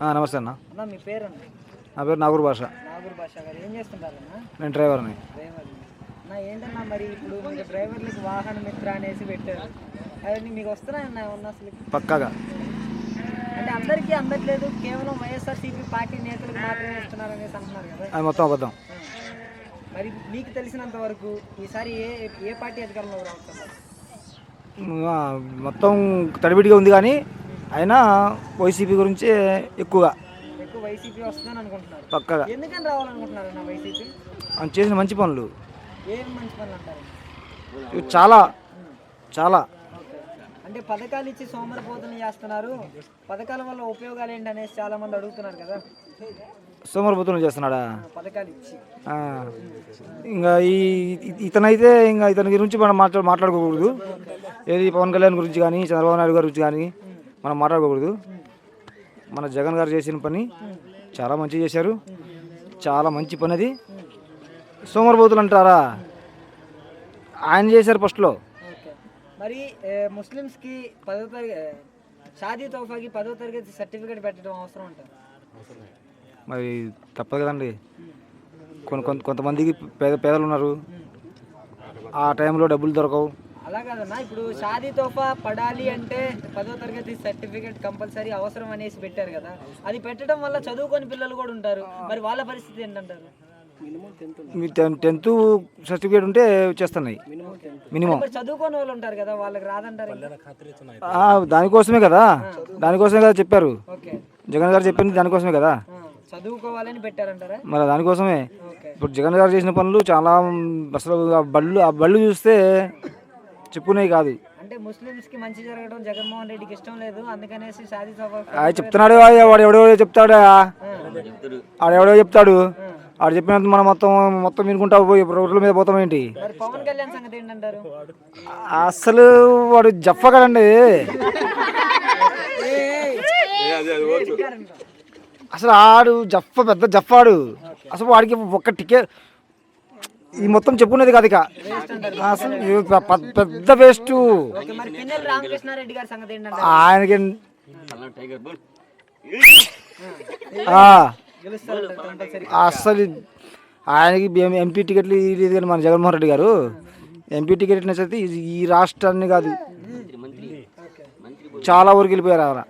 నమస్తే అన్న. అన్న మీ పేరు అన్న నా పేరు నాగూర్ భాష. నాగూర్ భాష గారు. ఏం చేస్తుంటారన్న? నేను డ్రైవర్ని. డ్రైవర్ అన్న ఏంటన్నా మరి ఇప్పుడు మీకు డ్రైవర్లకు వాహన మిత్ర అనేసి పెట్టారు. అవన్నీ మీకు వస్తున్నాయన్న ఉన్న అసలు? పక్కాగా. అంటే అందరికీ అందట్లేదు. కేవలం వైఎస్ఆర్సీపీ పార్టీ నేతలకు మాత్రమే ఇస్తున్నారు అనేసి అంటున్నారు కదా. అది మొత్తం అబద్ధం. మరి మీకు తెలిసినంత వరకు ఈసారి ఏ ఏ పార్టీ అధికారంలో రావచ్చు మొత్తం తడిబిడిగా ఉంది కానీ అయినా వైసీపీ గురించి ఎక్కువగా. ఎక్కువ వైసీపీ వస్తుందని అనుకుంటున్నారు. పక్కగా. ఎందుకని రావాలనుకుంటున్నారు అన్న వైసీపీ? ఆయన చేసిన మంచి పనులు. ఏం మంచి పనులు అంటారు? ఇవి చాలా చాలా. ఓకే. అంటే పథకాలు ఇచ్చి సోమరిపోతులు చేస్తున్నారు. పథకాల వల్ల ఉపయోగాలు ఏంటి అనేసి చాలా మంది అడుగుతున్నారు కదా. సోమరపోతులు చేస్తున్నాడా? పథకాలు ఇచ్చి. ఆ, ఇంకా ఈ ఇ- ఇతనైతే ఇంకా ఇతని గురించి మనం మాట్లా మాట్లాడుకోకూడదు. ఏది పవన్ కళ్యాణ్ గురించి కానీ చంద్రబాబు నాయుడు గారి గురించి కానీ మనం మాట్లాడుకోకూడదు. మన జగన్ గారు చేసిన పని చాలా మంచి చేశారు. చాలా మంచి పని అది సోమరపోతులు అంటారా? ఆయన చేశారు ఫస్ట్లో మరి ముస్లిమ్స్కి పదో తరగతి షాదీ తోఫాకి పదో తరగతి సర్టిఫికేట్ పెట్టడం అవసరం ఉంటుంది? మరి తప్పదు కదండి. కొన్ని కొంత కొంతమందికి పేద పేదలు ఉన్నారు. ఆ టైంలో డబ్బులు దొరకవు. అలా కాదన్నా ఇప్పుడు షాదీ తోఫా పడాలి అంటే పదో తరగతి సర్టిఫికేట్ కంపల్సరీ అవసరం అనేసి పెట్టారు కదా. అది పెట్టడం వల్ల చదువుకొని పిల్లలు కూడా ఉంటారు. మరి వాళ్ళ పరిస్థితి ఏంటంటారు? మీ టెన్- టెన్త్ సర్టిఫికేట్ ఉంటే వచ్చేస్తున్నాయి. మినిమం చదువుకోని వాళ్ళు ఉంటారు కదా వాళ్ళకి రాదంటారు దానికోసమే కదా. దానికోసమే కదా చెప్పారు. ఓకే. జగన్ గారు చెప్పింది దానికోసమే కదా. చదువుకోవాలని పెట్టారంటారా? మరి దానికోసమే. ఓకే. ఇప్పుడు జగన్ గారు చేసిన పనులు చాలా అసలు ఆ బళ్ళు ఆ బళ్ళు చూస్తే చెప్పుకునేవి కాదు. అంటే ముస్లిమ్స్కి మంచి జరగడం జగన్మోహన్ రెడ్డికి ఇష్టం లేదు అందుకనేసి చెప్తున్నాడు వాడు వాడు ఎవడో చెప్తాడా ఎవడో చెప్తాడు. ఆడు చెప్పినంత మనం మొత్తం మొత్తం వినుకుంటా పోయి రోడ్ల మీద పోతాం ఏంటి? పవన్ కళ్యాణ్ సంగతి ఏంటంటారు? అసలు వాడు జఫ కదండి. అసలు ఆడు జఫ పెద్ద జఫాడు. అసలు వాడికి ఒక్క టికెట్ ఈ మొత్తం చెప్పుకునేది కాదు ఇక. అసలు పెద్ద వేస్ట్. ఓకే మరి పిన్నెల రామకృష్ణారెడ్డి గారి సంగతి ఏంటంటారు ఆయనకి అసలు ఆయనకి ఎంపీ టికెట్లు ఇది కానీ మన జగన్మోహన్ రెడ్డి గారు. ఎంపీ టికెట్ నచ్చితే ఈ రాష్ట్రాన్ని కాదు. చాలా ఊరికి వెళ్ళిపోయారు ఆయన.